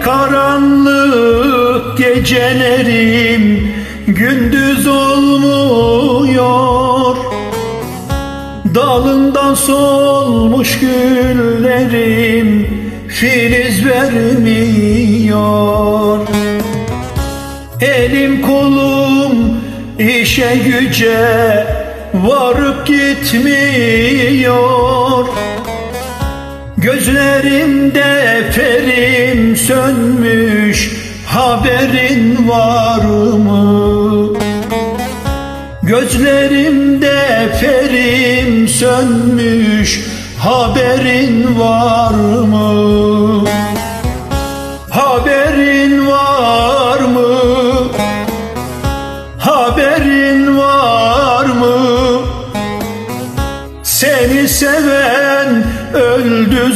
karanlık gecelerim gündüz olmuyor. Dalından solmuş güllerim filiz vermiyor. Elim kolum işe güce varıp gitmiyor Gözlerimde ferim sönmüş haberin var mı? Gözlerimde ferim sönmüş haberin var mı?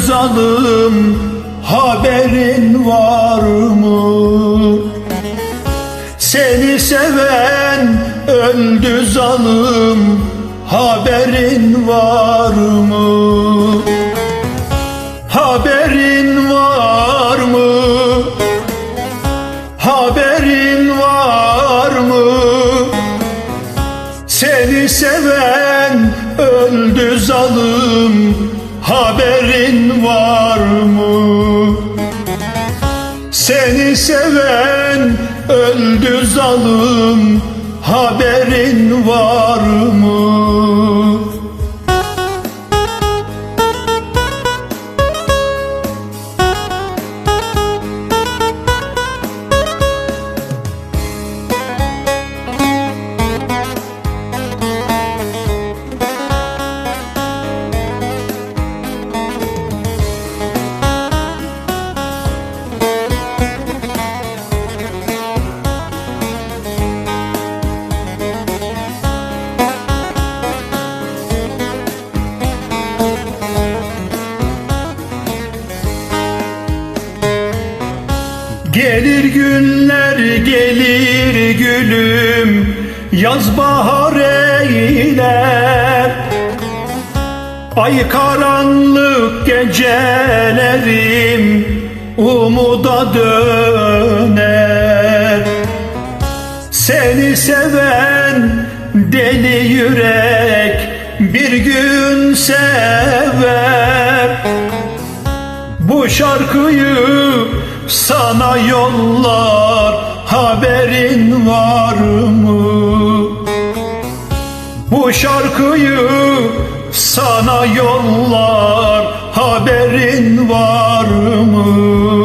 Zalim haberin var mı? Seni seven öldü zalim haberin var mı? Haberin var mı? Haberin var mı? Seni seven öldü zalim haberin var mı? Seni seven öldü zalim haberin var mı? Gelir günler gelir gülüm Yaz bahar eyler. Ay karanlık gecelerim Umuda döner. Seni seven deli yürek Bir gün sever bu şarkıyı sana yollar haberin var mı? Bu şarkıyı sana yollar haberin var mı?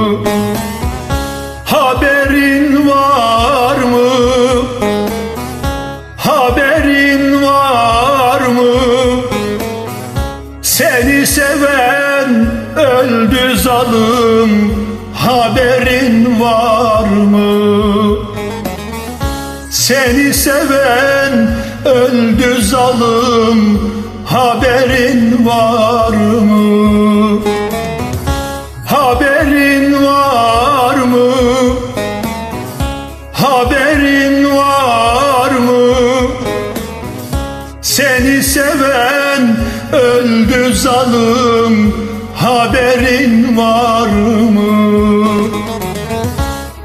Seni seven öldü zalim haberin var mı? Seni seven öldü zalim haberin var mı? Seni seven öldü zalim haberin var mı?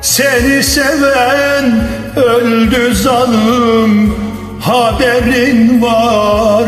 Seni seven öldü zalim haberin var